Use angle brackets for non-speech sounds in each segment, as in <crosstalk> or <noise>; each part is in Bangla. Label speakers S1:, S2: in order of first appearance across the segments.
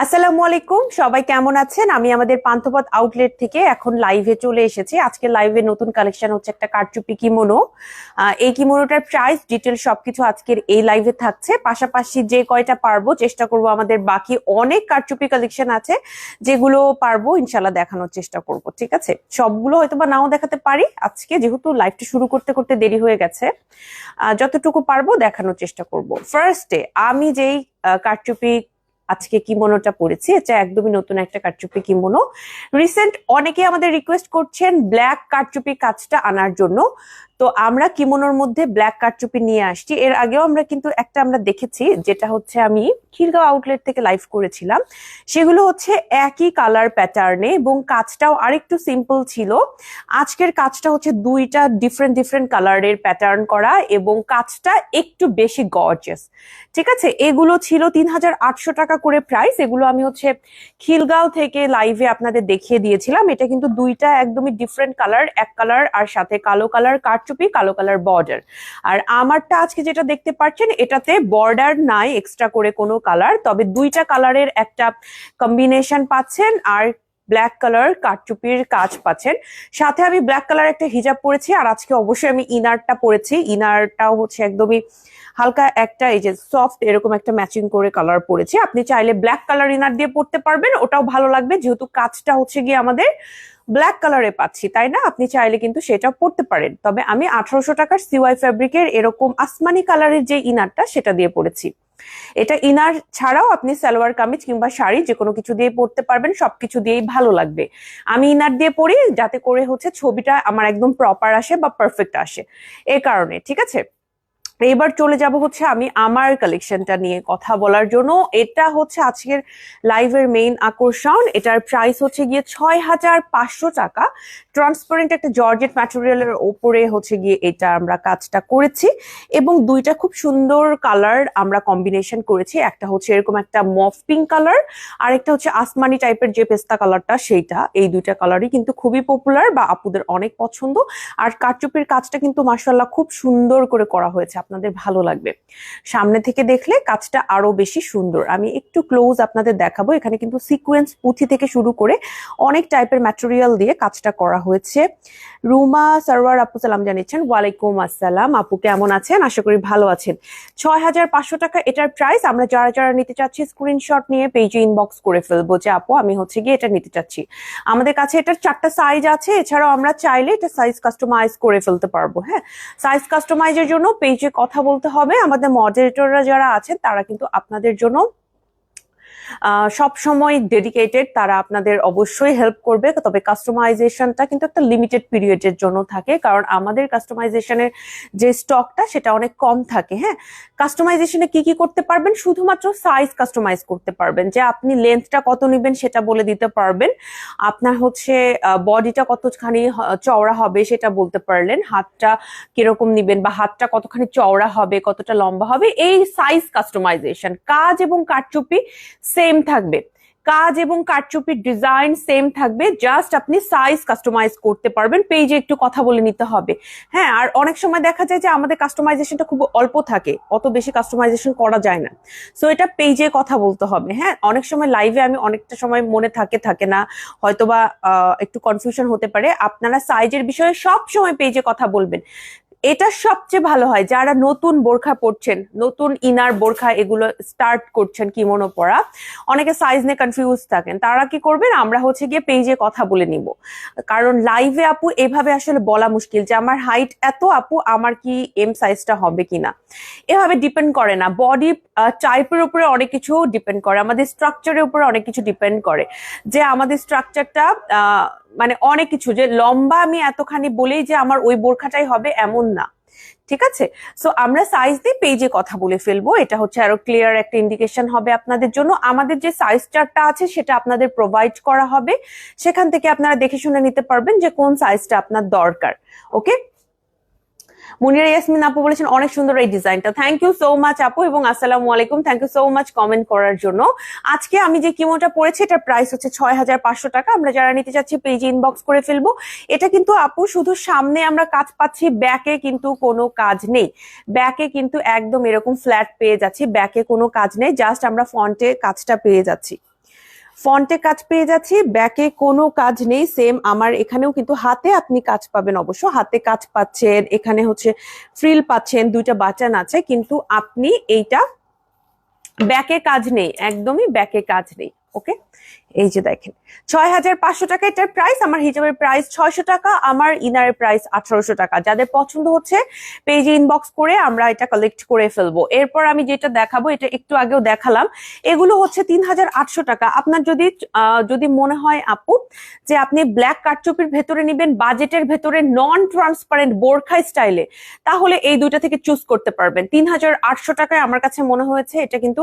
S1: আসসালামু আলাইকুম, সবাই কেমন আছেন? আমি আমাদের পান্থপথ আউটলেট থেকে এখন লাইভে চলে এসেছি। আজকে লাইভে নতুন কালেকশন হচ্ছে একটা কারচুপি কিমোনো এই কিমোনোটার প্রাইস ডিটেল সবকিছু আজকের এই লাইভে থাকছে। পাশাপাশি যে কয়টা পারব, চেষ্টা করব আমাদের বাকি অনেক কারচুপি কালেকশন আছে, যেগুলো পারব ইনশাল্লাহ দেখানোর চেষ্টা করব, ঠিক আছে? সবগুলো হয়তো বা নাও দেখাতে পারি। আজকে যেহেতু লাইভটা শুরু করতে করতে দেরি হয়ে গেছে যতটুকু পারব দেখানোর চেষ্টা করব। ফার্স্টে আমি যেই কারচুপি আজকে কিমোনোটা পরেছি। এটা একদমই নতুন একটা কারচুপি কিমোনো। রিসেন্ট অনেকে আমাদের রিকোয়েস্ট করছেন ব্ল্যাক কারচুপি কাজটা আনার জন্য। তো আমরা কিমোনোর মধ্যে ব্ল্যাক কারচুপি নিয়ে আসছি। এর আগেও আমরা কিন্তু একটা আমরা দেখেছি, যেটা হচ্ছে আমি খিলগাঁও আউটলেট থেকে লাইভ করেছিলাম। সেগুলো হচ্ছে একই কালার প্যাটার্নে এবং কাজটাও আরেকটু সিম্পল ছিল। আজকের কাজটা হচ্ছে দুইটা ডিফারেন্ট ডিফারেন্ট কালারের প্যাটার্ন করা এবং কাজটা একটু বেশি গর্জেস ঠিক আছে? এগুলো ছিল তিন হাজার আটশো টাকা করে প্রাইস এগুলো আমি হচ্ছে খিলগাঁও থেকে লাইভে আপনাদের দেখিয়ে দিয়েছিলাম। এটা কিন্তু দুইটা একদমই ডিফারেন্ট কালার এক কালার আর সাথে কালো কালার কারচুপি কালো কালার বর্ডার আর আমারটা আজকে যেটা দেখতে পাচ্ছেন, এটাতে বর্ডার নাই এক্সট্রা করে কোনো কালার তবে দুইটা কালারের একটা কম্বিনেশন পাচ্ছেন আর ব্ল্যাক কালার কাঠচুপির কাজ পাচ্ছেন। সাথে আমি ব্ল্যাক কালার একটা হিজাব পরেছি, আর আজকে অবশ্যই আমি ইনারটা পরেছি। ইনারটাও হচ্ছে একদমই হালকা একটা এই যে সফট এরকম একটা ম্যাচিং করে কালার পরেছি। আপনি চাইলে ব্ল্যাক কালার ইনার দিয়ে পড়তে পারবেন, ওটাও ভালো লাগবে। যেহেতু কাজটা হচ্ছে গিয়ে আমাদের ব্ল্যাক কালারে পাচ্ছি, তাই না? আপনি চাইলে কিন্তু সেটা পড়তে পারেন। তবে আমি আঠারোশো টাকার সিওয়াই ফ্যাব্রিকের এরকম আসমানি কালারের যে ইনারটা সেটা দিয়ে পড়েছি এটা ইনার ছাড়াও আপনি সালোয়ার কামিজ কিংবা শাড়ি যে কোনো কিছু দিয়ে পড়তে পারবেন, সবকিছু দিয়েই ভালো লাগবে। আমি ইনার দিয়ে পড়ি যাতে করে হচ্ছে ছবিটা আমার একদম প্রপার আসে বা পারফেক্ট আসে। এ কারণে, ঠিক আছে? এবার চলে যাব হচ্ছে আমি আমার কালেকশনটা নিয়ে কথা বলার জন্য। এটা হচ্ছে আজকের লাইভের মেইন আকর্ষণ। এটার প্রাইস হচ্ছে গিয়ে ছয় হাজার পাঁচশো টাকা। ট্রান্সপারেন্ট একটা জর্জেট ম্যাটেরিয়ালের ওপরে হচ্ছে গিয়ে এটা আমরা কাজটা করেছি এবং দুইটা খুব সুন্দর কালার আমরা কম্বিনেশন করেছি। একটা হচ্ছে এরকম একটা মফ পিঙ্ক কালার আর একটা হচ্ছে আসমানি টাইপের যে পেস্তা কালারটা সেইটা। এই দুইটা কালারই কিন্তু খুবই পপুলার বা আপুদের অনেক পছন্দ। আর কারচুপির কাজটা কিন্তু মার্শাল্লাহ খুব সুন্দর করে করা হয়েছে আপনাদের ভালো লাগবে। সামনে থেকে দেখলে কাজটা আরও বেশি সুন্দর। আমি একটু ক্লোজ আপনাদের দেখাবো। এখানে কিন্তু সিকোয়েন্স পুঁথি থেকে শুরু করে অনেক টাইপের ম্যাটেরিয়াল দিয়ে কাজটা করা হয়েছে। রুমা সারওয়ার আপু সালাম জানিয়েছেন, ওয়ালাইকুম আসসালাম। আপু কেমন আছেন? আশা করি ভালো আছেন। ছয় হাজার পাঁচশো টাকা এটার প্রাইস আমরা যারা যারা নিতে চাচ্ছি স্ক্রিনশট নিয়ে পেজে ইনবক্স করে ফেলব যে, আপু, আমি হচ্ছে গিয়ে এটা নিতে চাচ্ছি। আমাদের কাছে এটার চারটা সাইজ আছে। এছাড়াও আমরা চাইলে এটা সাইজ কাস্টমাইজ করে ফেলতে পারব হ্যাঁ? সাইজ কাস্টমাইজের জন্য পেজে কথা বলতে হবে। আমাদের মডারেটররা যারা আছেন তারা কিন্তু আপনাদের জন্য সব সময় ডেডিকেটেড তারা আপনাদের অবশ্যই হেল্প করবে। তবে কাস্টমাইজেশনটা কিন্তু একটা লিমিটেড পিরিয়ডের জন্য থাকে। কারণ আমাদের কাস্টমাইজেশনের যে স্টকটা সেটা অনেক কম থাকে হ্যাঁ? কাস্টমাইজেশনে কি কি করতে পারবেন? শুধুমাত্র সাইজ কাস্টমাইজ করতে পারবেন। যে আপনি লেন্থটা কত নেবেন, সেটা বলে দিতে পারবেন। আপনার হচ্ছে বডিটা কতখানি চওড়া হবে, সেটা বলতে পারলেন। হাতটা কীরকম নিবেন বা হাতটা কতখানি চওড়া হবে, কতটা লম্বা হবে, এই সাইজ কাস্টমাইজেশন কাজ এবং কারচুপি সেম থাকবে। কাজ এবং কারচুপির ডিজাইন সেম থাকবে জাস্ট আপনি সাইজ কাস্টমাইজ করতে পারবেন পেজে একটু কথা বলে নিতে হবে। হ্যাঁ আর অনেক সময় দেখা যায় যে আমাদের কাস্টমাইজেশনটা খুব অল্প থাকে, অত বেশি কাস্টমাইজেশন করা যায় না। সো এটা পেজে কথা বলতে হবে হ্যাঁ? অনেক সময় লাইভে আমি অনেকটা সময় মনে থাকে থাকে না, হয়তোবা একটু কনফিউশন হতে পারে। আপনারা সাইজের বিষয়ে সব সময় পেজে কথা বলবেন। এটা সবচেয়ে ভালো হয়, যারা নতুন বোরখা পড়ছেন নতুন ইনার বোরখা এগুলো স্টার্ট করছেন কিমোনো পরা, অনেকে সাইজ নিয়ে কনফিউজ থাকেন, তারা কি করবেন? আমরা হচ্ছে গিয়ে পেজে কথা বলে নিব। কারণ লাইভে আপু এভাবে আসলে বলা মুশকিল যে আমার হাইট এত আপু, আমার কি এম সাইজটা হবে কিনা? এভাবে ডিপেন্ড করে না। বডি টাইপের উপরে অনেক কিছু ডিপেন্ড করে, আমাদের স্ট্রাকচারের উপরে অনেক কিছু ডিপেন্ড করে। যে আমাদের স্ট্রাকচারটা মানে অনেক কিছু, যে লম্বা আমি এতখানি বলেই যে আমার ওই বোরখাটাই হবে এমন না। ঠিক আছে? সো আমরা সাইজ দিয়ে পেজে কথা বলে ফেলব। এটা হচ্ছে আরও ক্লিয়ার একটা ইন্ডিকেশন হবে আপনাদের জন্য। আমাদের যে সাইজ চার্টটা আছে, সেটা আপনাদের প্রোভাইড করা হবে। সেখান থেকে আপনারা দেখে শুনে নিতে পারবেন যে কোন সাইজটা আপনার দরকার। ওকে মুনিরা ইয়াসমিন আপু বলেছেন, অনেক সুন্দর এই ডিজাইনটা। থ্যাংক ইউ সো মাচ আপু এবং আসসালামু আলাইকুম। Thank you so much comment করার জন্য। আজকে আমি যে কিমোটা পড়েছি এটার প্রাইস হচ্ছে ছয় হাজার পাঁচশো টাকা। আমরা যারা নিতে চাচ্ছি পেজে ইনবক্স করে ফেলব। এটা কিন্তু আপু শুধু সামনে আমরা কাজ পাচ্ছি ব্যাকে কিন্তু কোনো কাজ নেই। ব্যাকে কিন্তু একদম এরকম ফ্ল্যাট পেয়ে যাচ্ছি ব্যাকে কোনো কাজ নেই জাস্ট আমরা ফ্রন্টে কাজটা পেয়ে যাচ্ছি। ফন্টে কাজ পেয়ে যাচ্ছি, ব্যাকে কোনো কাজ নেই, সেম আমার এখানেও কিন্তু হাতে আপনি কাজ পাবেন অবশ্য, হাতে কাজ পাচ্ছেন, এখানে হচ্ছে ফ্রিল পাচ্ছেন, দুইটা বাটন আছে, কিন্তু আপনি এইটা ব্যাকে কাজ নেই, একদমই ব্যাকে কাজ নেই, ওকে? এই যে দেখেন ছয় হাজার পাঁচশো টাকা এটার প্রাইস আমার হিজাবের প্রাইস ছয়শো টাকা, আমার ইনারের প্রাইস আঠারোশো টাকা। যাদের পছন্দ হচ্ছে পেজে ইনবক্স করে আমরা এটা কালেক্ট করে ফেলব। এরপর আমি যেটা দেখাবো, এটা একটু আগেও দেখালাম, এগুলো হচ্ছে তিন হাজার আটশো টাকা। আপনার যদি যদি মনে হয় আপু, যে আপনি ব্ল্যাক কাটচুপির ভেতরে নেবেন বাজেটের ভেতরে নন ট্রান্সপারেন্ট বোরখা স্টাইলে তাহলে এই দুইটা থেকে চুজ করতে পারবেন। তিন হাজার আটশো টাকায় আমার কাছে মনে হয়েছে, এটা কিন্তু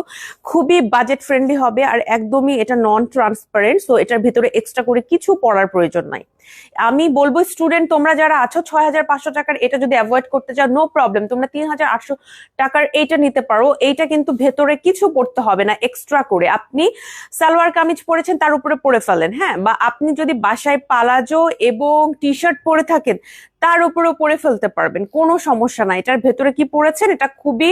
S1: খুবই বাজেট ফ্রেন্ডলি হবে, আর একদমই এটা নন ট্রান্সপারেন্ট সো এটার ভিতরে এক্সট্রা করে কিছু পড়ার প্রয়োজন নাই। আমি বলব স্টুডেন্ট তোমরা যারা আছো ছয় হাজার পাঁচশো টাকার এটা যদি অ্যাভয়েড করতে চাও নো প্রবলেম তোমরা তিন হাজার আটশো টাকার এইটা নিতে পারো, এইটা কিন্তু ভেতরে কিছু পড়তে হবে না এক্সট্রা করে। আপনি সালোয়ার কামিজ পরেছেন, তার উপরে পরে ফেলেন হ্যাঁ? বা আপনি যদি বাসায় পালাজো এবং টি শার্ট পরে থাকেন তার উপরেও পরে ফেলতে পারবেন, কোনো সমস্যা নাই। এটার ভেতরে কি পড়েছেন এটা খুবই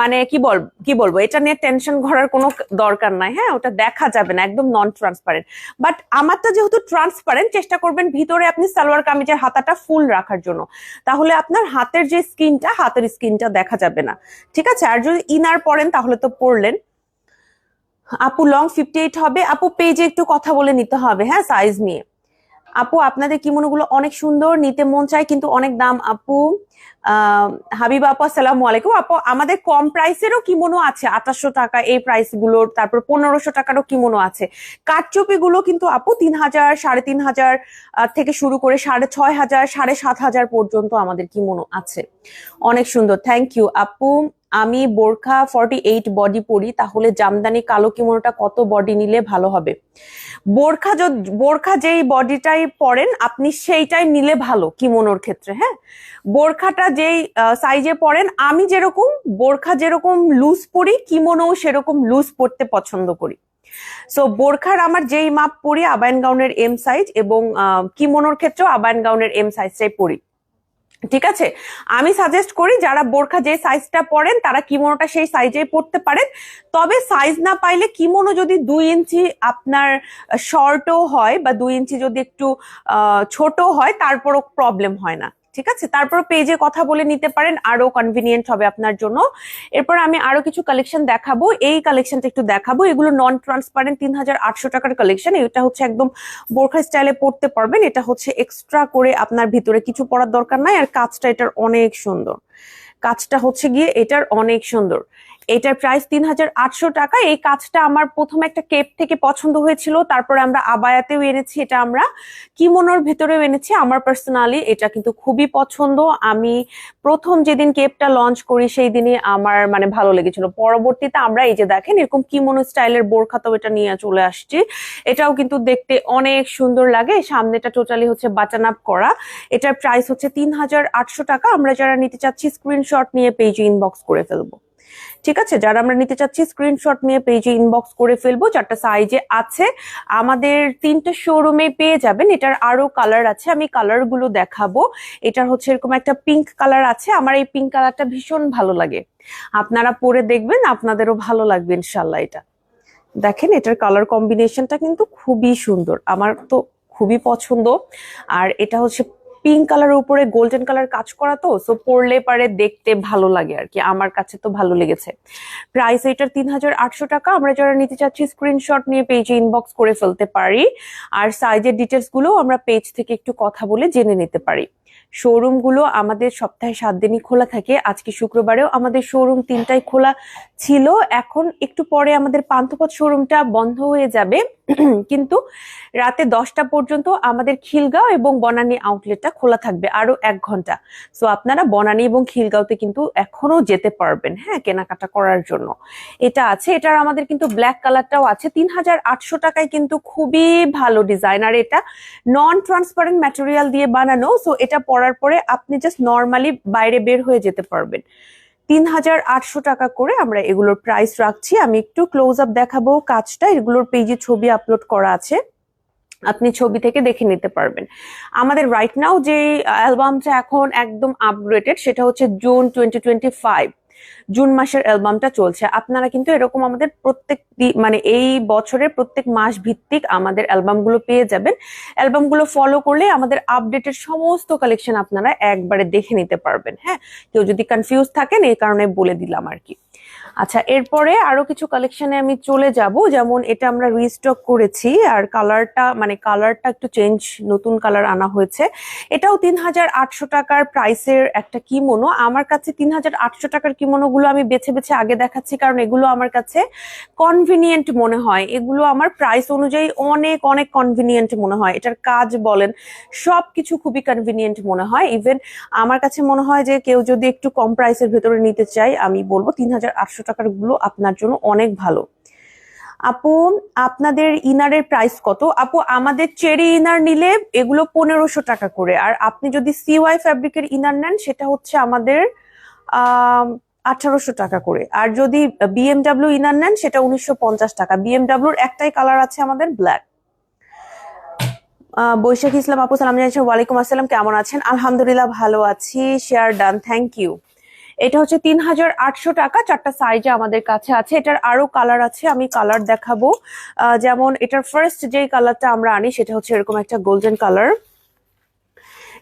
S1: মানে কি বল, কি বলব, এটা নিয়ে টেনশন করার কোনো দরকার নাই হ্যাঁ? ওটা দেখা যাবে না, একদম নন ট্রান্সপারেন্ট বাট আমারটা যেহেতু ট্রান্সপারেন্ট চেষ্টা করবেন ভিতরে আপনি সালোয়ার কামিজের হাতাটা ফুল রাখার জন্য। তাহলে আপনার হাতের যে স্কিনটা, হাতের স্কিনটা দেখা যাবে না। ঠিক আছে? আর যদি ইনার পরেন, তাহলে তো পরলেন। আপু লং ফিফটি এইট হবে। আপু পেজে একটু কথা বলে নিতে হবে হ্যাঁ সাইজ নিয়ে। আপু, আপনাদের কিমোনোগুলো অনেক সুন্দর, নিতে মন চায়, কিন্তু অনেক দাম, আপু। হাবিবা আপু, আসসালামু আলাইকুম। আপু, আমাদের কম প্রাইসেরও কিমোনো আছে, আঠাশশো টাকা এই প্রাইসগুলোর তারপর পনেরোশো টাকারও কিমোনো আছে। কাঠচুপি গুলো কিন্তু আপু, তিন হাজার, সাড়ে তিন হাজার থেকে শুরু করে সাড়ে ছয় হাজার, সাড়ে সাত হাজার পর্যন্ত আমাদের কিমোনো আছে। অনেক সুন্দর থ্যাংক ইউ আপু। আমি বোরখা ফর্টি এইট বডি পরি, তাহলে জামদানি কালো কিমোনোটা কত বডি নিলে ভালো হবে? বোরখা বোরখা যেই বডিটাই পরেন, আপনি সেইটাই নিলে ভালো কিমোনোর ক্ষেত্রে হ্যাঁ? বোরখাটা যেই সাইজে পরেন, আমি যেরকম বোরখা যেরকম লুজ পরি কিমোনো সেরকম লুজ পরতে পছন্দ করি। সো বোরখার আমার যেই মাপ পরি, আবায়ন গাউনের এম সাইজ এবং কিমোনোর ক্ষেত্রেও আবায়ন গাউনের এম সাইজটাই পরি। ঠিক আছে? আমি সাজেস্ট করি যারা বোরখা যে সাইজটা পরেন, তারা কিমোনোটা সেই সাইজেই পরতে পারেন। তবে সাইজ না পাইলে কিমোনো যদি দুই ইঞ্চি আপনার শর্টও হয় বা দুই ইঞ্চি যদি একটু ছোট হয়, তারপরও প্রবলেম হয় না। ঠিক আছে? তারপর পেজে কথা বলে নিতে পারেন, আরও কনভিনিয়েন্ট হবে আপনার জন্য। এরপর আমি আরও কিছু কালেকশন দেখাবো। এই কালেকশনটা একটু দেখাবো। এগুলো নন ট্রান্সপারেন্ট তিন হাজার আটশো টাকার কালেকশন এটা হচ্ছে একদম বোরখা স্টাইলে পড়তে পারবেন। এটা হচ্ছে এক্সট্রা করে আপনার ভিতরে কিছু পড়ার দরকার নাই। আর কাজটা এটার অনেক সুন্দর। কাজটা হচ্ছে গিয়ে এটার অনেক সুন্দর। এটার প্রাইস তিন হাজার আটশো টাকা। এই কাজটা আমার প্রথম একটা কেপ থেকে পছন্দ হয়েছিল, তারপরে আমরা আবায়াতেও এনেছি, এটা আমরা কিমোনোর ভেতরেও এনেছি। আমার পার্সোনালি এটা কিন্তু খুবই পছন্দ। আমি প্রথম যেদিন কেপটা লঞ্চ করি, সেই দিনই আমার মানে ভালো লেগেছিল। পরবর্তীতে আমরা এই যে দেখেন, এরকম কিমোনো স্টাইলের বোরখাতাও এটা নিয়ে চলে আসছি। এটাও কিন্তু দেখতে অনেক সুন্দর লাগে। সামনেটা টোটালি হচ্ছে বাটন আপ করা। এটার প্রাইস হচ্ছে তিন হাজার আটশো টাকা। আমরা যারা নিতে চাচ্ছি স্ক্রিনশট নিয়ে পেজে ইনবক্স করে ফেলব। ঠিক আছে? যারা আমরা নিতে চাচ্ছি স্ক্রিনশট নিয়ে পেজে ইনবক্স করে ফেলব চারটা সাইজে আছে। আমাদের তিনটা শোরুমে পেয়ে যাবেন। এটার আরও কালার আছে, আমি কালারগুলো দেখাবো। এটার হচ্ছে এরকম একটা পিঙ্ক কালার আছে। আমার এই পিঙ্ক কালারটা ভীষণ ভালো লাগে। আপনারা পরে দেখবেন, আপনাদেরও ভালো লাগবে ইনশাল্লাহ এটা। দেখেন, এটার কালার কম্বিনেশনটা কিন্তু খুবই সুন্দর। আমার তো খুবই পছন্দ। আর এটা হচ্ছে পিঙ্ক কালার উপরে গোল্ডেন কালার কাজ করা তো সো পরলে পারে দেখতে ভালো লাগে আর কি, আমার কাছে তো ভালো লেগেছে। প্রাইস এটার তিন হাজার আটশো টাকা, আমরা যারা নিতে চাচ্ছি স্ক্রিনশট নিয়ে পেজে ইনবক্স করে ফেলতে পারি, আর সাইজের ডিটেলসগুলো আমরা পেজ থেকে একটু কথা বলে জেনে নিতে পারি। শোরুমগুলো আমাদের সপ্তাহে সাত দিনই খোলা থাকে। আজকে শুক্রবারেও আমাদের শোরুম তিনটায় খোলা ছিল। এখন একটু পরে আমাদের পান্থপথ শোরুমটা বন্ধ হয়ে যাবে। <clears throat> কিন্তু রাতে দশটা পর্যন্ত আমাদের খিলগাঁও এবং বনানী আউটলেটটা খোলা থাকবে আরও এক ঘণ্টা। সো আপনারা বনানী এবং খিলগাঁওতে কিন্তু এখনও যেতে পারবেন হ্যাঁ কেনাকাটা করার জন্য। এটা আছে, এটার আমাদের কিন্তু ব্ল্যাক কালারটাও আছে। তিন হাজার আটশো টাকায় কিন্তু খুবই ভালো ডিজাইন আর এটা নন ট্রান্সপারেন্ট ম্যাটেরিয়াল দিয়ে বানানো সো এটা পরার পরে আপনি জাস্ট নর্মালি বাইরে বের হয়ে যেতে পারবেন। তিন হাজার আটশো টাকা করে আমরা এগুলোর প্রাইস রাখছি। আমি একটু ক্লোজ আপ দেখাবো কাজটা। এগুলোর পেজে ছবি আপলোড করা আছে। আপনি ছবি থেকে দেখে নিতে পারবেন। আমাদের রাইট নাও যে অ্যালবামটা এখন একদম আপগ্রেডেড সেটা হচ্ছে June twenty twenty five June মাসের অ্যালবামটা চলছে। আপনারা কিন্তু এরকম আমাদের প্রত্যেক মানে এই বছরের প্রত্যেক মাস ভিত্তিক আমাদের অ্যালবামগুলো পেয়ে যাবেন। অ্যালবামগুলো ফলো করলে আমাদের আপডেটের সমস্ত কালেকশন আপনারা একবারে দেখে নিতে পারবেন হ্যাঁ? কেউ যদি কনফিউজ থাকেন, এই কারণে বলে দিলাম আর কি। আচ্ছা এরপরে আরও কিছু কালেকশনে আমি চলে যাব। যেমন এটা আমরা রিস্টক করেছি, আর কালারটা মানে কালারটা একটু চেঞ্জ নতুন কালার আনা হয়েছে। এটাও তিন হাজার আটশো টাকার প্রাইসের একটা কিমোনো আমার কাছে তিন হাজার আটশো টাকার কিমোনো গুলো আমি বেছে বেছে আগে দেখাচ্ছি, কারণ এগুলো আমার কাছে কনভিনিয়েন্ট মনে হয়। এগুলো আমার প্রাইস অনুযায়ী অনেক অনেক কনভিনিয়েন্ট মনে হয়। এটার কাজ বলেন, সবকিছু খুবই কনভিনিয়েন্ট মনে হয়। ইভেন আমার কাছে মনে হয় যে কেউ যদি একটু কম প্রাইসের ভেতরে নিতে চাই আমি বলব তিন হাজার আটশো টাকারগুলো আপনার জন্য অনেক ভালো। আপু, আপনাদের ইনারের প্রাইস কত? আপু, আমাদের চেরি ইনার নিলে এগুলো পনেরোশো টাকা করে। আর আপনি যদি সিওয়াই ফ্যাব্রিকের ইনার নেন, সেটা হচ্ছে আমাদের আঠারোশো টাকা করে। আর যদি বিএমডাব্লিউ ইনার নেন, সেটা উনিশশো পঞ্চাশ টাকা। বিএমডাব্লিউর একটাই কালার আছে আমাদের ব্ল্যাক বৈশাখী ইসলাম আপু, সালাম জানাচ্ছেন। ওয়ালাইকুম আসসালাম, কেমন আছেন? আলহামদুলিল্লাহ ভালো আছি। শেয়ার ডান থ্যাংক ইউ এটা হচ্ছে তিন হাজার আটশো টাকা, চারটা সাইজে আমাদের কাছে আছে। এটার আরও কালার আছে, আমি কালার দেখাবো। যেমন এটার ফার্স্ট যেই কালারটা আমরা আনি, সেটা হচ্ছে এরকম একটা গোল্ডেন কালার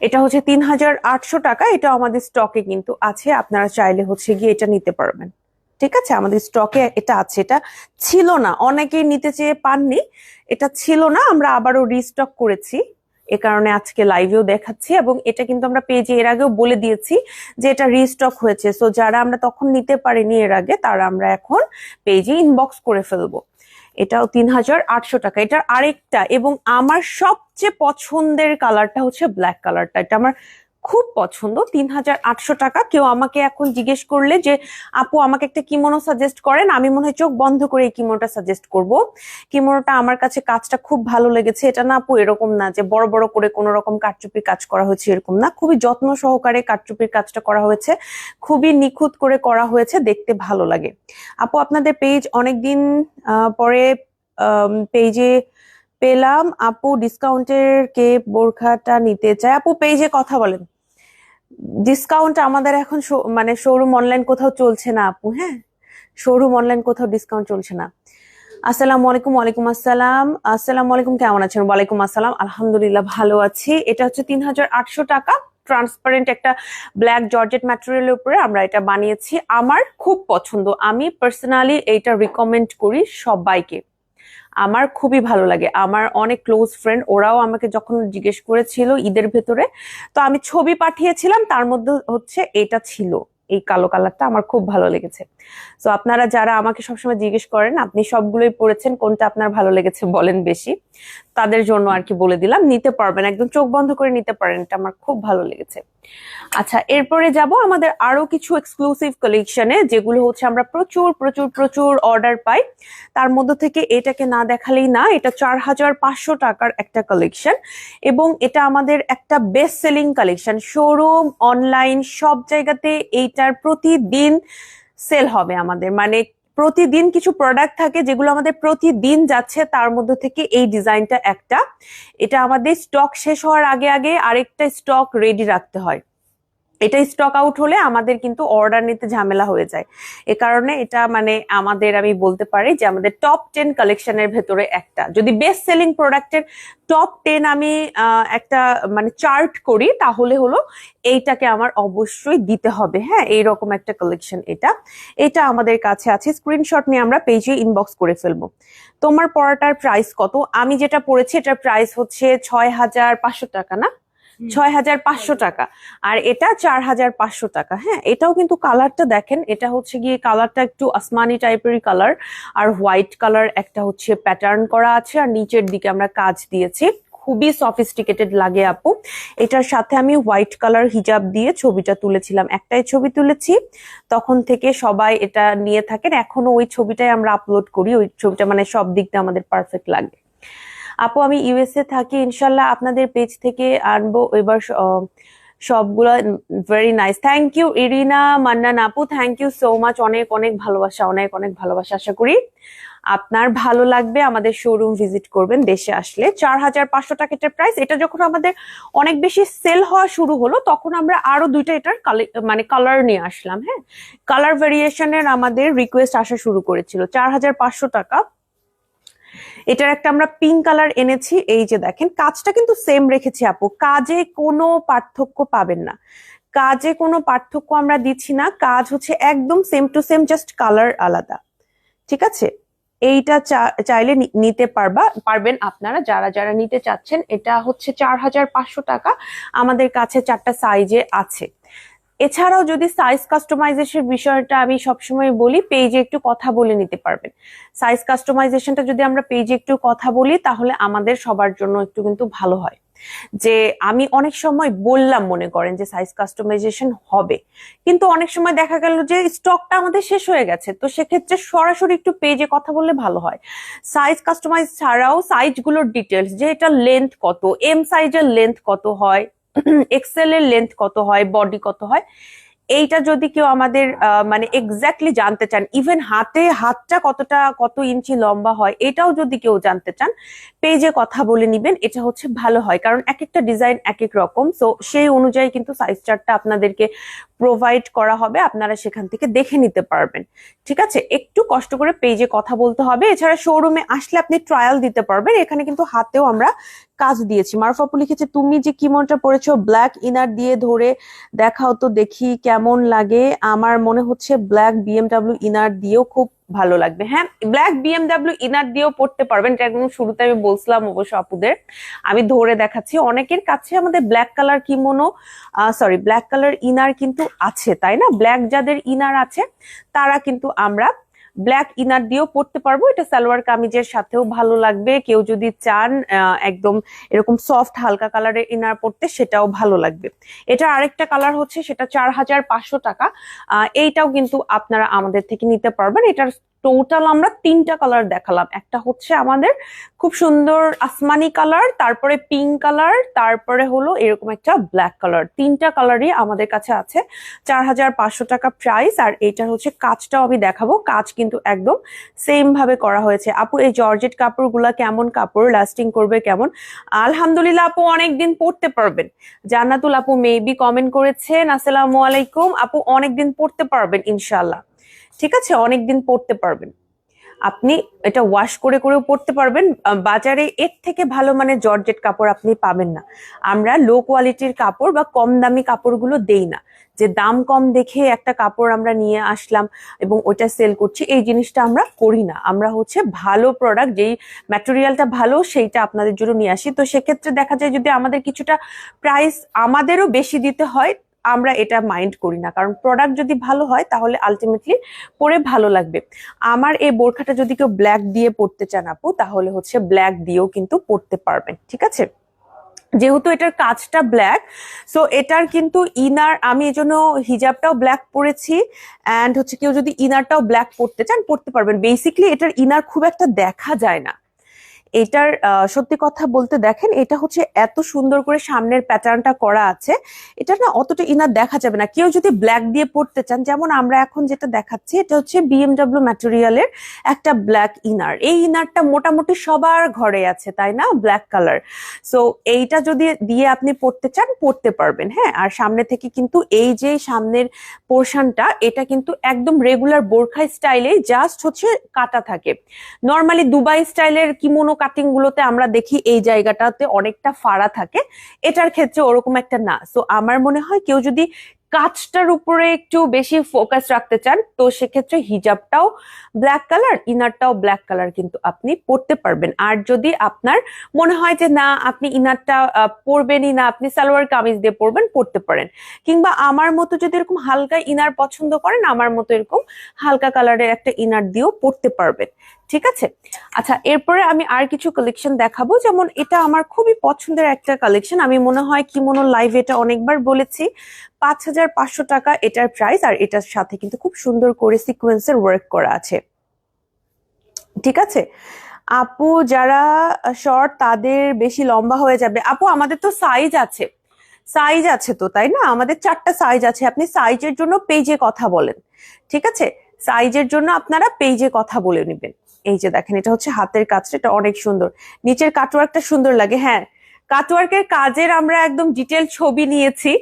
S1: এটা হচ্ছে তিন হাজার আটশো টাকা, এটা আমাদের স্টকে কিন্তু আছে, আপনারা চাইলে হচ্ছে গিয়ে এটা নিতে পারবেন। ঠিক আছে? আমাদের স্টকে এটা আছে, এটা ছিল না, অনেকেই নিতে চেয়ে পাননি, এটা ছিল না, আমরা আবারও রিস্টক করেছি, এ কারণে আজকে লাইভেও দেখাচ্ছি, এবং এটা কিন্তু আমরা পেজে এর আগেও বলে দিয়েছি যে এটা রিস্টক হয়েছে সো যারা আমরা তখন নিতে পারিনি এর আগে, তারা আমরা এখন পেজে ইনবক্স করে ফেলব। এটাও তিন হাজার আটশো টাকা। এটা আরেকটা এবং আমার সবচেয়ে পছন্দের কালারটা হচ্ছে ব্ল্যাক কালারটা এটা আমার খুব পছন্দ। তিন হাজার আটশো টাকা। কেউ আমাকে এখন জিজ্ঞেস করলে যে, আপু, আমাকে একটা কিমোনো সাজেস্ট করেন। আমি মনে হয় চোখ বন্ধ করে এই কিমোনোটা সাজেস্ট করব। কিমোনোটা আমার কাছে কাজটা খুব ভালো লেগেছে। এটা না, আপু, এরকম না যে, বড় বড় করে কোনো রকম কারচুপির কাজ করা হয়েছে এরকম না। খুবই যত্ন সহকারে কারচুপির কাজটা করা হয়েছে। খুবই নিখুঁত করে করা হয়েছে। দেখতে ভালো লাগে। আপু, আপনাদের পেজ অনেকদিন পরে পেজে পেলাম। আপু ডিসকাউন্টের কে বোরখাটা নিতে চায়? আপু পেজে কথা বলেন। ডিসকাউন্ট আমাদের এখন মানে শোরুম অনলাইন কোথাও চলছে না আপু হ্যাঁ? শোরুম অনলাইন কোথাও ডিসকাউন্ট চলছে না। আসসালামু আলাইকুম, ওয়ালাইকুম আসসালাম। আসসালামু আলাইকুম, কেমন আছেন? ওয়ালাইকুম আসসালাম, আলহামদুলিল্লাহ ভালো আছি। এটা হচ্ছে তিন হাজার আটশো টাকা ট্রান্সপারেন্ট একটা ব্ল্যাক জর্জেট ম্যাটেরিয়ালের উপরে আমরা এটা বানিয়েছি। আমার খুব পছন্দ। আমি পার্সোনালি এইটা রিকমেন্ড করি সবাইকে। আমার খুবই ভালো লাগে। আমার অনেক ক্লোজ ফ্রেন্ড ওরাও আমাকে যখন জিজ্ঞেস করেছিল ঈদের ভেতরে, তো আমি ছবি পাঠিয়েছিলাম, তার মধ্যে হচ্ছে এটা ছিল। এই কালো কালারটা আমার খুব ভালো লেগেছে। তো আপনারা যারা আমাকে সবসময় জিজ্ঞেস করেন, আপনি সবগুলোই পড়েছেন, কোনটা আপনার ভালো লেগেছে বলেন বেশি। তাদের জন্য আর কি বলে দিলাম। নিতে পারবেন, একদম চোখ বন্ধ করে নিতে পারেন। এটা আমার খুব ভালো লেগেছে। আচ্ছা এরপরে যাব আমাদের আরও কিছু এক্সক্লুসিভ কালেকশনে যেগুলো হচ্ছে আমরা প্রচুর প্রচুর প্রচুর অর্ডার পাই। তার মধ্যে থেকে এটাকে না দেখালেই না, এটা চার হাজার পাঁচশো টাকার একটা কালেকশন এবং এটা আমাদের একটা best selling collection showroom online সব জায়গাতে এইটার প্রতিদিন সেল হবে আমাদের। মানে প্রতিদিন কিছু প্রোডাক্ট থাকে যেগুলো আমাদের প্রতিদিন যাচ্ছে, তার মধ্যে থেকে এই ডিজাইনটা একটা। এটা আমাদের স্টক শেষ হওয়ার আগে আগে আরেকটা স্টক রেডি রাখতে হয়। এটা স্টক আউট হলে আমাদের কিন্তু অর্ডার নিতে ঝামেলা হয়ে যায়। এ কারণে এটা মানে আমাদের আমি বলতে পারি যে আমাদের টপ টেন কালেকশনের ভেতরে একটা। যদি বেস্ট সেলিং প্রোডাক্টের টপ টেন আমি একটা মানে চার্ট করি, তাহলে হলো এইটাকে আমার অবশ্যই দিতে হবে। হ্যাঁ এইরকম একটা কালেকশন এটা। এটা আমাদের কাছে আছে। স্ক্রিনশট নিয়ে আমরা পেজে ইনবক্স করে ফেলব। তোমার পড়াটার প্রাইস কত? আমি যেটা পড়েছি, এটার প্রাইস হচ্ছে ছয় হাজার পাঁচশো টাকা না? ছয় হাজার পাঁচশো টাকা। আর এটা চার হাজার পাঁচশো টাকা। হ্যাঁ এটাও কিন্তু কালারটা দেখেন এটা হচ্ছে গিয়ে কালারটা একটু আসমানি টাইপেরই কালার। আর হোয়াইট কালার একটা হচ্ছে প্যাটার্ন করা আছে। আর নিচের দিকে আমরা কাজ দিয়েছি। খুবই সফিস্টিকেটেড লাগে আপু। এটার সাথে আমি হোয়াইট কালার হিজাব দিয়ে ছবিটা তুলেছিলাম। একটাই ছবি তুলেছি। তখন থেকে সবাই এটা নিয়ে থাকেন। এখনও ওই ছবিটাই আমরা আপলোড করি। ওই ছবিটা মানে সব দিক দিয়ে আমাদের পারফেক্ট লাগে। আপু, আমি ইউএসএ থাকি, ইনশাল্লাহ আপনাদের পেজ থেকে আনব। এবার সবগুলো very nice thank you Irina, Mannan আপু থ্যাংক ইউ সো মাচ অনেক অনেক ভালোবাসা, অনেক অনেক ভালোবাসা আশা করি। আপনার ভালো লাগবে, আমাদের শোরুম ভিজিট করবেন দেশে আসলে। চার হাজার পাঁচশো টাকা প্রাইস এটা যখন আমাদের অনেক বেশি সেল হওয়া শুরু হলো, তখন আমরা আরও দুইটা এটার মানে কালার নিয়ে আসলাম হ্যাঁ? কালার ভেরিয়েশনের আমাদের রিকোয়েস্ট আসা শুরু করেছিল, চার হাজার পাঁচশো টাকা। এটার একটা আমরা পিঙ্ক কালার এনেছি, এই যে দেখেন, কাজটা কিন্তু সেম রেখেছি আপু, কাজে কোনো পার্থক্য পাবেন না। কাজে কোনো পার্থক্য আমরা দিচ্ছি না, কাজ হচ্ছে একদম same to same just colour আলাদা। ঠিক আছে? এইটা চাইলে নিতে পারবা, পারবেন আপনারা, যারা যারা নিতে চাচ্ছেন, এটা হচ্ছে চার হাজার পাঁচশো টাকা, আমাদের কাছে চারটা সাইজে আছে। এছাড়াও যদি সাইজ কাস্টমাইজেশন বিষয়টা আমি সবসময় বলি পেজে একটু কথা বলে নিতে পারবেন। সাইজ কাস্টমাইজেশনটা যদি আমরা পেজে একটু কথা বলি, তাহলে আমাদের সবার জন্য একটু কিন্তু ভালো হয়। যে আমি অনেক সময় বললাম মনে করেন যে সাইজ কাস্টমাইজেশন হবে। কিন্তু অনেক সময় দেখা গেল যে স্টকটা আমাদের শেষ হয়ে গেছে। তো সেক্ষেত্রে সরাসরি একটু পেজে কথা বললে ভালো হয়। সাইজ কাস্টমাইজ ছাড়াও সাইজগুলোর ডিটেলস যে এটা লেন্থ কত এম সাইজের লেন্থ কত হয় এক্সেল এর লেন্থ কত হয় বডি কত হয়, এইটা যদি কেউ আমাদের মানে এক্স্যাক্টলি জানতে চান ইভেন হাতে, হাতটা কতটা, কত ইঞ্চি লম্বা হয়, এটাও যদি কেউ জানতে চান পেজে কথা বলে নিবেন, এটা হচ্ছে ভালো হয়, কারণ এক একটা ডিজাইন এক এক রকম সো সেই অনুযায়ী কিন্তু সাইজ চার্টটা আপনাদেরকে প্রোভাইড করা হবে, আপনারা সেখান থেকে দেখে নিতে পারবেন, ঠিক আছে? একটু কষ্ট করে পেজে কথা বলতে হবে, এছাড়া শোরুমে আসলে আপনি ট্রায়াল দিতে পারবেন, এখানে কিন্তু হাতেও আমরা কাজ দিয়েছি। মারফাপু লিখেছে, তুমি যে কিমনটা পরেছো ব্ল্যাক ইনার দিয়ে ধরে দেখাও তো দেখি কেমন লাগে। আমার মনে হচ্ছে ব্ল্যাক বিএমডাব্লিউ ইনার দিয়েও খুব ভালো লাগবে। হ্যাঁ ব্ল্যাক বিএমডাব্লিউ ইনার দিয়েও পড়তে পারবেন। একদম শুরুতে আমি বলছিলাম অবশ্য আপুদের। আমি ধরে দেখাচ্ছি, অনেকের কাছে আমাদের black colour kimono sorry black colour inner কিন্তু আছে, তাই না? ব্ল্যাক যাদের ইনার আছে, তারা কিন্তু আমরা ব্ল্যাক ইনার দিয়েও পড়তে পারব। এটা সালোয়ার কামিজের সাথেও ভালো লাগবে। কেউ যদি চান একদম এরকম সফট হালকা কালারের ইনার পড়তে, সেটাও ভালো লাগবে। এটা আরেকটা কালার হচ্ছে, সেটা চার হাজার পাঁচশো টাকা। এইটাও কিন্তু আপনারা আমাদের থেকে নিতে পারবেন। এটার টোটাল আমরা তিনটা কালার দেখালাম। একটা হচ্ছে আমাদের খুব সুন্দর আসমানি কালার তারপরে পিঙ্ক কালার তারপরে হলো এরকম একটা ব্ল্যাক কালার তিনটা কালারই আমাদের কাছে আছে। চার হাজার পাঁচশো টাকা প্রাইস আর এইটার হচ্ছে কাজটাও আমি দেখাবো। কাজ কিন্তু একদম সেম ভাবে করা হয়েছে। আপু, এই জর্জেট কাপড়গুলা কেমন কাপড়? লাস্টিং করবে কেমন? আলহামদুলিল্লাহ আপু, অনেকদিন পড়তে পারবেন। জান্নাতুল আপু মেবি কমেন্ট করেছেন, আসসালামু আলাইকুম। আপু, অনেকদিন পড়তে পারবেন ইনশাল্লাহ ঠিক আছে, অনেকদিন পড়তে পারবেন। আপনি এটা ওয়াশ করে করেও পড়তে পারবেন। বাজারে এর থেকে ভালো মানে জর্জেট কাপড় আপনি পাবেন না। আমরা লো কোয়ালিটির কাপড় বা কম দামি কাপড়গুলো দেই না। যে দাম কম দেখে একটা কাপড় আমরা নিয়ে আসলাম এবং ওটা সেল করছি, এই জিনিসটা আমরা করি না। আমরা হচ্ছে ভালো প্রোডাক্ট যেই ম্যাটেরিয়ালটা ভালো সেইটা আপনাদের জন্য নিয়ে আসি। তো সেক্ষেত্রে দেখা যায় যদি আমাদের কিছুটা প্রাইস আমাদেরও বেশি দিতে হয় আমরা এটা মাইন্ড করি না। কারণ প্রোডাক্ট যদি ভালো হয়, তাহলে আলটিমেটলি পরে ভালো লাগবে। আমার এই বোরখাটা যদি কেউ ব্ল্যাক দিয়ে পড়তে চান আপু, তাহলে হচ্ছে ব্ল্যাক দিয়েও কিন্তু পড়তে পারবেন, ঠিক আছে? যেহেতু এটার কাজটা ব্ল্যাক সো এটার কিন্তু ইনার আমি এই জন্য হিজাবটাও ব্ল্যাক পরেছি অ্যান্ড হচ্ছে কেউ যদি ইনারটাও ব্ল্যাক পরতে চান, পড়তে পারবেন। বেসিকলি এটার ইনার খুব একটা দেখা যায় না। এটার সত্যি কথা বলতে দেখেন, এটা হচ্ছে এত সুন্দর করে সামনের প্যাটার্নটা করা আছে, এটা না অতটা ইনার দেখা যাবে না। কেউ যদি ব্ল্যাক দিয়ে পড়তে চান, যেমন আমরা এখন যেটা দেখাচ্ছি, এটা হচ্ছে বিএমডাব্লিউ ম্যাটেরিয়ালের একটা ব্ল্যাক ইনার। এই ইনারটা মোটামুটি সবার ঘরে আছে, তাই না? ব্ল্যাক কালার সো এইটা যদি দিয়ে আপনি পড়তে চান, পড়তে পারবেন হ্যাঁ? আর সামনে থেকে কিন্তু এই যে সামনের পোর্শনটা এটা কিন্তু একদম রেগুলার বোরখা স্টাইলে জাস্ট হচ্ছে কাটা থাকে। নর্মালি দুবাই স্টাইলের কিমোনো কাটিং গুলোতে আমরা দেখি এই জায়গাটাতে অনেকটা ফাড়া থাকে। এটার ক্ষেত্রে ওরকম একটা না। সো আমার মনে হয় কেউ যদি কাজটার উপরে একটু বেশি ফোকাস রাখতে চান, তো সেক্ষেত্রে হিজাবটাও ব্ল্যাক কালার ইনারটাও ব্ল্যাক কালার কিন্তু আপনি পরতে পারবেন। আর যদি আপনার মনে হয় যে, না, আপনি ইনারটা পরবেনই না, আপনি সালোয়ার কামিজ দিয়ে পরবেন, পরতে পারেন। কিংবা আমার মতো যদি এরকম হালকা ইনার পছন্দ করেন, আমার মতো এরকম হালকা কালারের একটা ইনার দিয়েও পরতে পারবেন। ঠিক আছে? আচ্ছা এরপরে আমি আর কিছু কালেকশন দেখাবো। যেমন এটা আমার খুবই পছন্দের একটা কালেকশন আমি মনে হয় কি মনে লাইভ এটা অনেকবার বলেছি। পাঁচ হাজার পাঁচশো টাকা এটার প্রাইস আর এটার সাথে কিন্তু খুব সুন্দর করে সিকোয়েন্সের ওয়ার্ক করা আছে। ঠিক আছে? আপু, যারা শর্ট তাদের বেশি লম্বা হয়ে যাবে। আপু, আমাদের তো সাইজ আছে। সাইজ আছে তো, তাই না? আমাদের চারটা সাইজ আছে। আপনি সাইজের জন্য পেজে কথা বলেন। ঠিক আছে? সাইজের জন্য আপনারা পেজে কথা বলে নেবেন। এই যে দেখেন, এটা হচ্ছে হাতের কাজটা এটা অনেক সুন্দর। নিচের কাটওয়ার্কটা সুন্দর লাগে হ্যাঁ। কাটওয়ার্কের কাজের আমরা একদম ডিটেল ছবি নিয়েছি।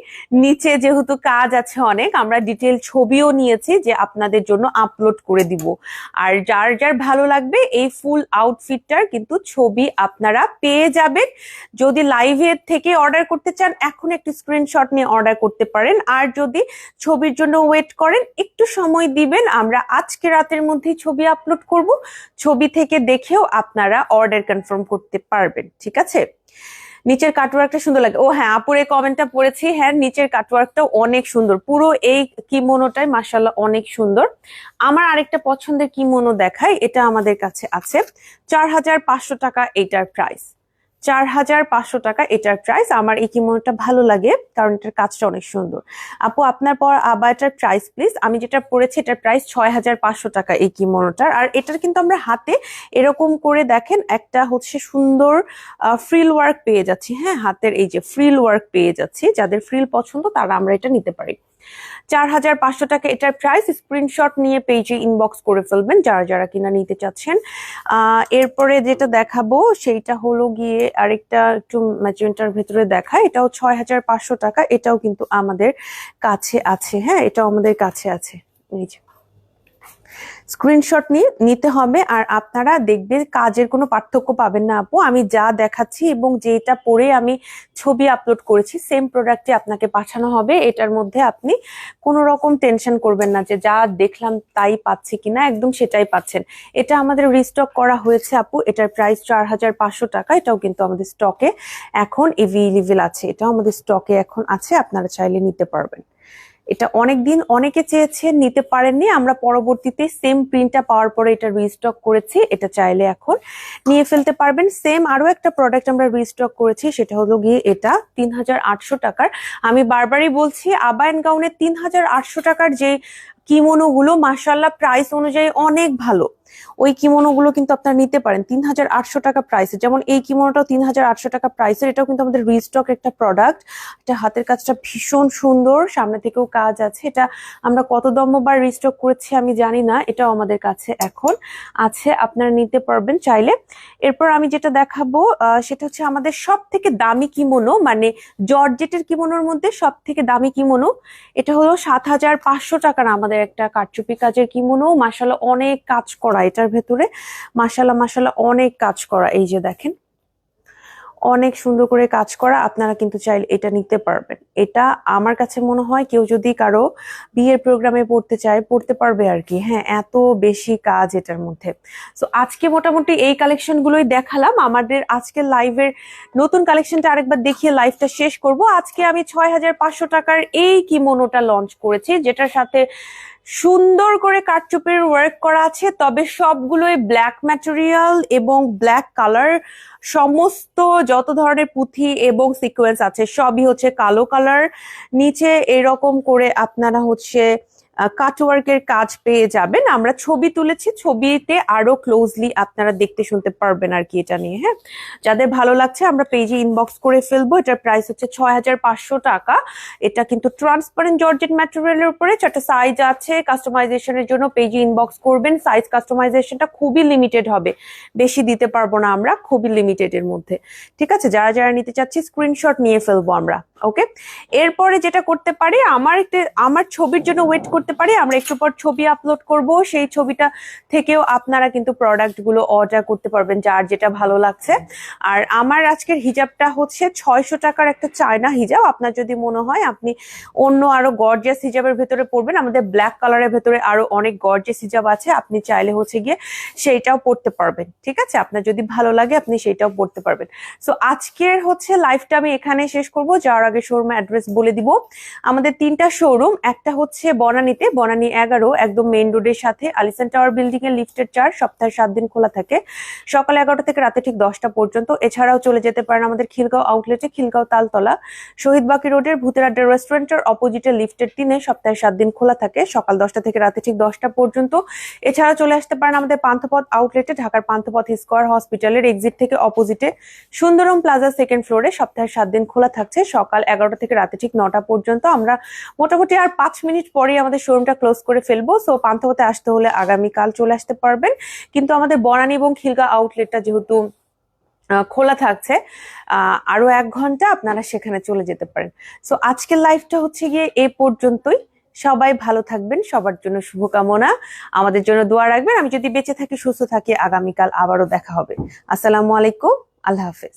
S1: নিচে যেহেতু কাজ আছে অনেক, আমরা ডিটেল ছবিও নিয়েছি যে আপনাদের জন্য আপলোড করে দিব। আর যার যার ভালো লাগবে, এই ফুল আউটফিটটার কিন্তু ছবি আপনারা পেয়ে যাবেন। যদি লাইভে থেকে অর্ডার করতে চান, এখন একটু স্ক্রিনশট নিয়ে অর্ডার করতে পারেন। আর যদি ছবির জন্য ওয়েট করেন, একটু সময় দিবেন, আমরা আজকে রাতের মধ্যেই ছবি আপলোড করব। ছবি থেকে দেখেও আপনারা অর্ডার কনফার্ম করতে পারবেন, ঠিক আছে? নিচের কাটওয়ার্কটা সুন্দর লাগে। ও হ্যাঁ আপুর এই কমেন্টটা পড়েছি। হ্যাঁ নিচের কাটওয়ার্কটা অনেক সুন্দর। পুরো এই কিমোনোটাই মাসাল্লাহ অনেক সুন্দর। আমার আরেকটা পছন্দের কিমোনো দেখাই, এটা আমাদের কাছে আছে। চার হাজার পাঁচশো টাকা এটার প্রাইস চার হাজার পাঁচশো টাকা এটার প্রাইস আমার এই কিমোনোটা ভালো লাগে, কারণ এটার কাজটা অনেক সুন্দর। আপু, আপনার পর আবার এটার প্রাইস প্লিজ আমি যেটা পড়েছি, এটার প্রাইস ছয় হাজার পাঁচশো টাকা এই কিমোনোটার। আর এটার কিন্তু আমরা হাতে এরকম করে দেখেন, একটা হচ্ছে সুন্দর ফ্রিল ওয়ার্ক পেয়ে যাচ্ছি। হ্যাঁ হাতের এই যে ফ্রিল ওয়ার্ক পেয়ে যাচ্ছি। যাদের ফ্রিল পছন্দ, তারা আমরা এটা নিতে পারি। চার হাজার পাঁচশো টাকা এটার প্রাইস স্ক্রিনশট নিয়ে পেজে ইনবক্স করে ফেলবেন যারা যারা কিনা নিতে চাচ্ছেন। এরপরে যেটা দেখাবো সেইটা হলো গিয়ে আরেকটা একটু ম্যাচেন্টার ভেতরে দেখা। এটাও ছয় হাজার পাঁচশো টাকা, এটাও কিন্তু আমাদের কাছে আছে। হ্যাঁ এটাও আমাদের কাছে আছে। এই যে। স্ক্রিনশট নিয়ে নিতে হবে আর আপনারা দেখবেন কাজের কোনো পার্থক্য পাবেন না আপু। আমি যা দেখাচ্ছি এবং যেটা পরে আমি ছবি আপলোড করেছি সেম প্রোডাক্টটি আপনাকে পাঠানো হবে। এটার মধ্যে আপনি কোনো রকম টেনশন করবেন না যে যা দেখলাম তাই পাচ্ছি কিনা, একদম সেটাই পাচ্ছেন। এটা আমাদের রিস্টক করা হয়েছে আপু। এটার প্রাইস চার হাজার পাঁচশো টাকা। এটাও কিন্তু আমাদের স্টকে এখন এভেলেবেল আছে। এটাও আমাদের স্টকে এখন আছে। আপনারা চাইলে নিতে পারবেন। এটা অনেক দিন অনেকে চেয়েছেন নিতে পারেননি। আমরা পরবর্তীতে সেম প্রিন্টটা পাওয়ার পরে এটা রিস্টক করেছি, এটা চাইলে এখন নিয়ে ফেলতে পারবেন। সেম আরও একটা প্রোডাক্ট আমরা রিস্টক করেছি, সেটা হলো গিয়ে এটা তিন হাজার আটশো টাকার। আমি বারবারই বলছি, আবায়ন গাউনের তিন হাজার আটশো টাকার যে কিমোনো গুলো মার্শাল্লাহ প্রাইস অনুযায়ী অনেক ভালো। ওই কিমোনো গুলো কিন্তু আপনারা নিতে পারেন, তিন হাজার আটশো টাকা প্রাইসে যেমন এই কিমোনোটাও তিন হাজার আটশো টাকা প্রাইসের এটাও কিন্তু আমাদের রিস্টক একটা প্রোডাক্ট এটা হাতের কাজটা ভীষণ সুন্দর, সামনে থেকেও কাজ আছে। এটা আমরা কত দমবার রিস্টক করেছি আমি জানি না, এটাও আমাদের কাছে এখন আছে, আপনারা নিতে পারবেন চাইলে। এরপর আমি যেটা দেখাবো সেটা হচ্ছে আমাদের সব থেকে দামি কিমোনো মানে জর্জেটের কিমোনোর মধ্যে সব থেকে দামি কিমোনো, এটা হলো সাত হাজার পাঁচশো টাকার আমাদের একটা কারচুপি কাজের কিমোনো মাসালা অনেক কাজ করা এটার ভেতরে। মাসালা মাসালা অনেক কাজ করা, এই যে দেখেন। অনেক সুন্দর করে কাজ করা, আপনারা কিন্তু চাইলে এটা নিতে পারবেন। এটা আমার কাছে মনে হয় কেউ যদি কারও বিয়ের প্রোগ্রামে পড়তে চায়, পড়তে পারবে আর কি। হ্যাঁ এত বেশি কাজ এটার মধ্যে। তো আজকে মোটামুটি এই কালেকশন গুলোই দেখালাম। আমাদের আজকে লাইভের নতুন কালেকশনটা আরেকবার দেখিয়ে লাইভটা শেষ করব। আজকে আমি ছয় হাজার পাঁচশো টাকার এই কিমোনোটা লঞ্চ করেছি, যেটার সাথে সুন্দর করে কাটচুপের ওয়ার্ক করা আছে, তবে সবগুলোই ব্ল্যাক ম্যাটেরিয়াল এবং ব্ল্যাক কালার সমস্ত যত ধরনের পুঁথি এবং সিকোয়েন্স আছে, সবই হচ্ছে কালো কালার নিচে এরকম করে আপনারা হচ্ছে কাটওয়ার্কের কাজ পেয়ে যাবেন। আমরা ছবি তুলেছি, ছবিতে আরও ক্লোজলি আপনারা দেখতে শুনতে পারবেন আর কি এটা নিয়ে হ্যাঁ? যাদের ভালো লাগছে, আমরা পেজে ইনবক্স করে ফেলব। এটার প্রাইস হচ্ছে ছয় হাজার পাঁচশো টাকা। এটা কিন্তু ট্রান্সপারেন্ট জর্জেট ম্যাটেরিয়ালের উপরে চারটা সাইজ আছে কাস্টমাইজেশনের জন্য পেজে ইনবক্স করবেন। সাইজ কাস্টমাইজেশনটা খুবই লিমিটেড হবে। বেশি দিতে পারব না আমরা, খুবই লিমিটেড এর মধ্যে। ঠিক আছে? যারা যারা নিতে চাচ্ছি স্ক্রিনশট নিয়ে ফেলব আমরা ওকে এরপরে যেটা করতে পারি, আমার একটা, আমার ছবির জন্য ওয়েট করতে পারি। আমরা একটু পর ছবি আপলোড করব। সেই ছবিটা থেকেও আপনারা কিন্তু প্রোডাক্টগুলো অর্ডার করতে পারবেন, যার যেটা ভালো লাগছে। আর আমার আজকের হিজাবটা হচ্ছে ছয়শো টাকার একটা চায়না হিজাব। আপনার যদি মনে হয় আপনি অন্য আরও গর্জিয়াস হিজাবের ভেতরে পড়বেন আমাদের ব্ল্যাক কালারের ভেতরে আরও অনেক গর্জিয়াস হিজাব আছে। আপনি চাইলে হচ্ছে গিয়ে সেইটাও পড়তে পারবেন। ঠিক আছে? আপনার যদি ভালো লাগে আপনি সেইটাও পড়তে পারবেন। সো আজকের হচ্ছে লাইফটা আমি এখানে শেষ করব। যাওয়ার আগে শোরুম অ্যাড্রেস বলে দিব। আমাদের তিনটা শোরুম একটা হচ্ছে বনানীতে বনানী এগারো, একদম মেইন রোডের সাথে আলিসান টাওয়ার বিল্ডিং এর লিফটের চার সপ্তাহে সাত দিন খোলা থাকে। সকাল এগারোটা থেকে রাতে ঠিক দশটা পর্যন্ত। এছাড়াও চলে যেতে পারেন আমাদের খিলগাঁও আউটলেটে খিলগাঁও তালতলা। শহীদ বাকি রোডের ভূতের আড্ডা রেস্টুরেন্টের অপোজিটে লিফটের তিনে সপ্তাহে সাত দিন খোলা থাকে। সকাল দশটা থেকে রাতে ঠিক দশটা পর্যন্ত। এছাড়াও চলে আসতে পারেন আমাদের পান্থপথ আউটলেটে ঢাকার পান্থপথ স্কোয়ার হসপিটালের এক্সিট থেকে অপোজিটে সুন্দরম প্লাজা সেকেন্ড ফ্লোরে সপ্তাহে সাত দিন খোলা থাকছে। সকাল এগারোটা থেকে রাতে ঠিক নটা পর্যন্ত। আমরা মোটামুটি আর পাঁচ মিনিট পরেই আমাদের শোরুমটা ক্লোজ করে ফেলব। সো পান্থপথে আসতে হলে আগামীকাল চলে আসতে পারবেন। কিন্তু আমাদের বনানী এবং খিলগা আউটলেটটা যেহেতু খোলা থাকছে আহ, আরও এক ঘণ্টা আপনারা সেখানে চলে যেতে পারেন। সো আজকের লাইফটা হচ্ছে গিয়ে এ পর্যন্তই। সবাই ভালো থাকবেন সবার জন্য শুভকামনা। আমাদের জন্য দোয়া রাখবেন। আমি যদি বেঁচে থাকি সুস্থ থাকি আগামীকাল আবারও দেখা হবে। আসসালামু আলাইকুম। আল্লাহ হাফেজ।